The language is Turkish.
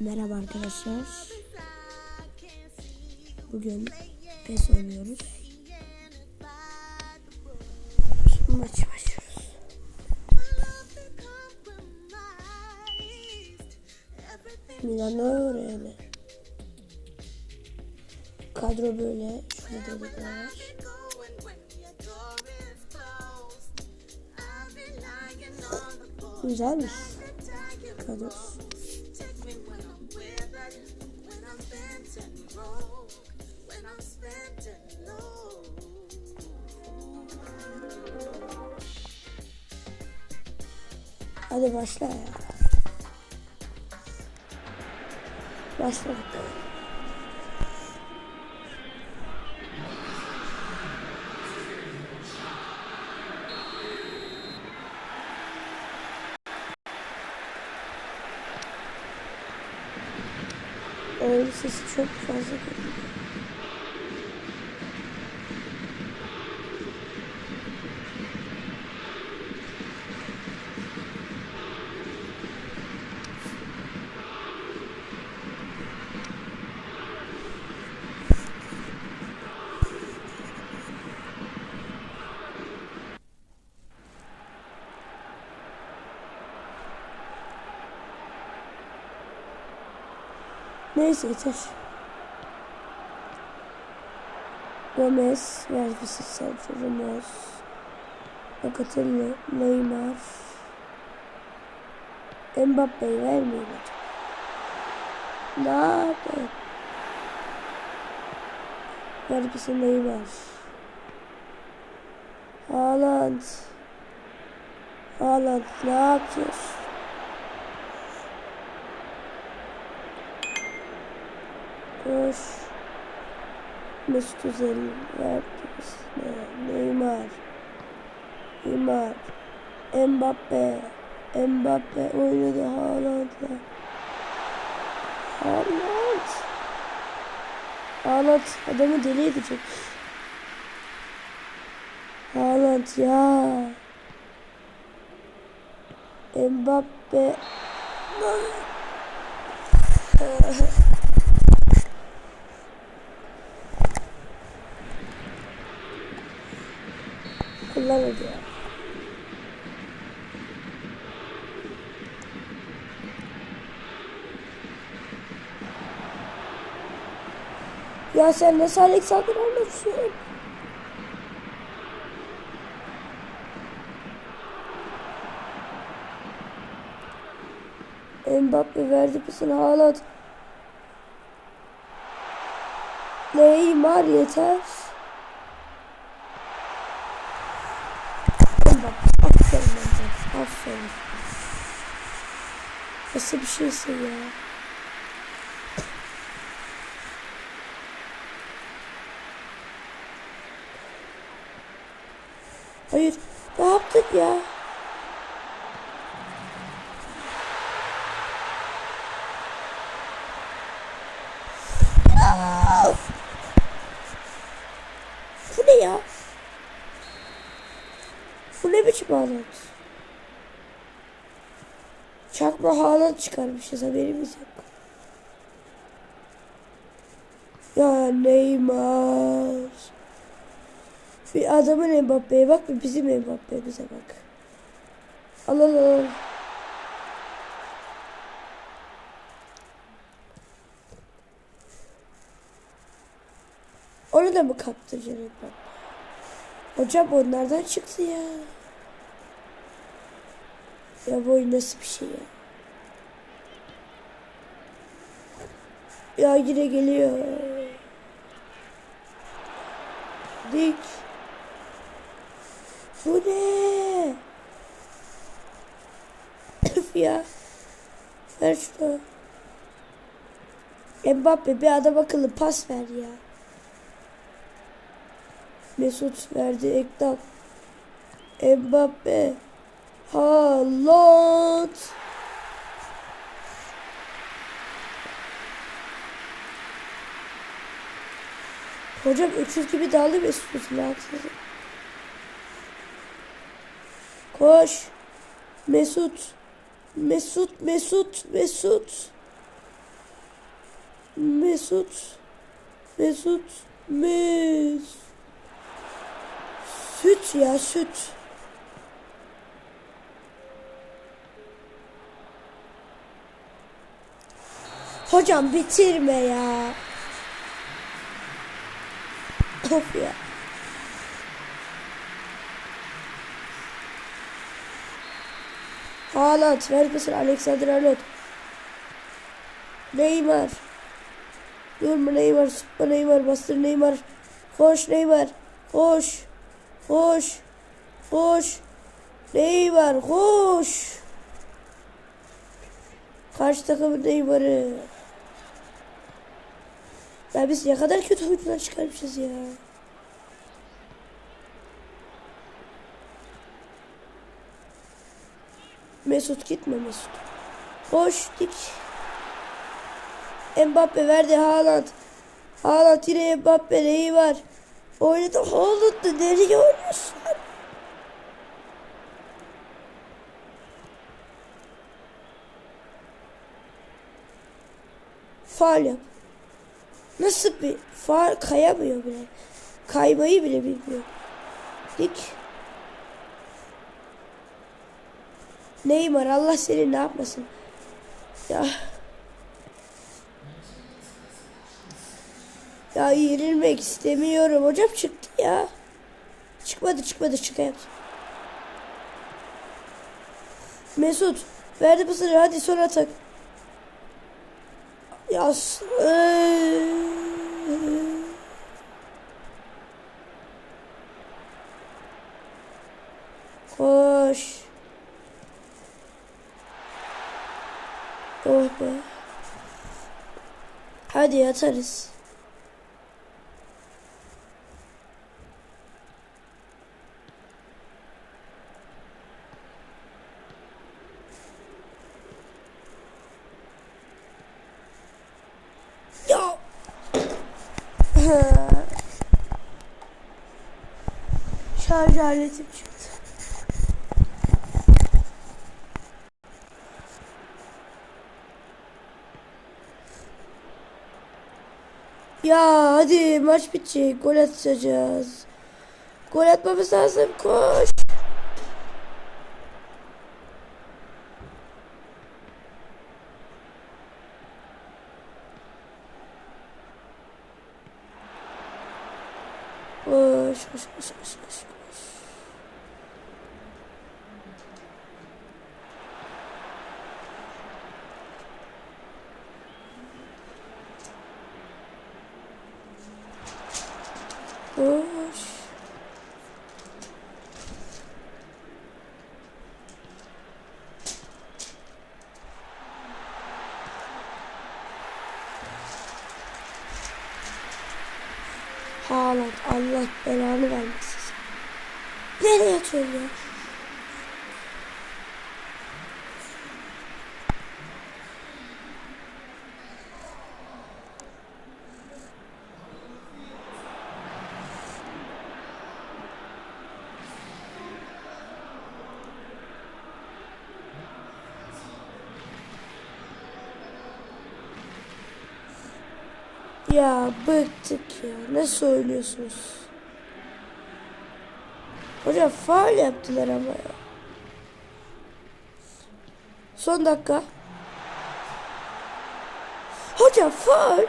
Merhaba arkadaşlar. Bugün PES oynuyoruz. Şimdi maçı başlıyoruz. Milano Real. Kadro böyle. Şurada da var. Güzelmiş. Kadrosu. Hadi başla ya. Başladık. Oyun sesi çok fazla geliyor. Neyse yeter. Gomez, Vergisi, Sergio Ramos, Locatelli, Neymar, Mbappe'yi vermeyin hocam. Ne yapayım? Vergisi, Neymar. Haaland. Haaland ne yapıyorsun? Koş. Mesut Özel Vergis, Neymar. Neymar. Mbappe. Mbappe oynadı Haaland'la. Haaland. Haaland adamı deli edecek. Haaland ya. Mbappe. Kullanmadı ya. Ya sen nasıl Alexander anlatıyorsun? Mbappe verdi pasını Haaland. Neymar yeter. Mbappe aferin Mbappe aferin. Nasıl bir şeysin ya? Hayır. Ne yaptık ya? Bu ne ya? Bu ne biçim Haaland? Çakma Haaland çıkarmışız haberimiz yok. Ya Neymar. Bir adamın Mbappe'ye bak bir bizim Mbappe'mize bak. Al al al. Onu da mı kaptıracaksın Mbappe? Hocam onlardan çıktı ya. Ya bu oyun nasıl bir şey ya? Ya yine geliyor. Dik. Bu ne? Ya. Ver şunu. Mbappe bir adam akıllı pas ver ya. Mesut verdi Ekdal. Mbappe. Haaland. Hocam öküz gibi daldı Mesut Özil haksızım. Koş. Mesut. Mesut, Mesut, Mesut. Mesut. Mesut. Mes. Süt ya süt. Hocam bitirme ya. Of ya. Haaland ver pasını Alexander Arnold. Neymar. Durma Neymar, sıkma Neymar, bastır Neymar. Koş Neymar, koş. Koş. Koş. Neymar, koş. Karşı takımın Neymar'ı. Ya biz ne kadar kötü oyuncular çıkarmışız ya. Mesut gitme Mesut. Koş dik. Mbappe verdi Haaland. Haaland yine Mbappe neyi var? Oynadı Haaland'ı nereye oynuyorsun? Faal yap. Nasıl bir faal kayamıyor bile. Kaymayı bile bilmiyor. Dik. Neymar Allah seni ne yapmasın. Ya. Ya yenilmek istemiyorum. Hocam çıktı ya. Çıkmadı çıkmadı çıkayım. Mesut verdi pasını hadi sonra tak. Ya s- eee. Koş. Oh be. Hadi yatarız. Ya. Aletim çıktı. Ya hadi maç bitecek. Gol atacağız. Gol atmamız lazım. Koş. Koş, koş, koş, koş, koş, koş. Koş. Haaland Allah belanı vermesin. Nereye yatıyorsun ya? Ya bıktık ya. Nasıl oynuyorsunuz? Hocam faul yaptılar ama ya. Son dakika. Hocam faul.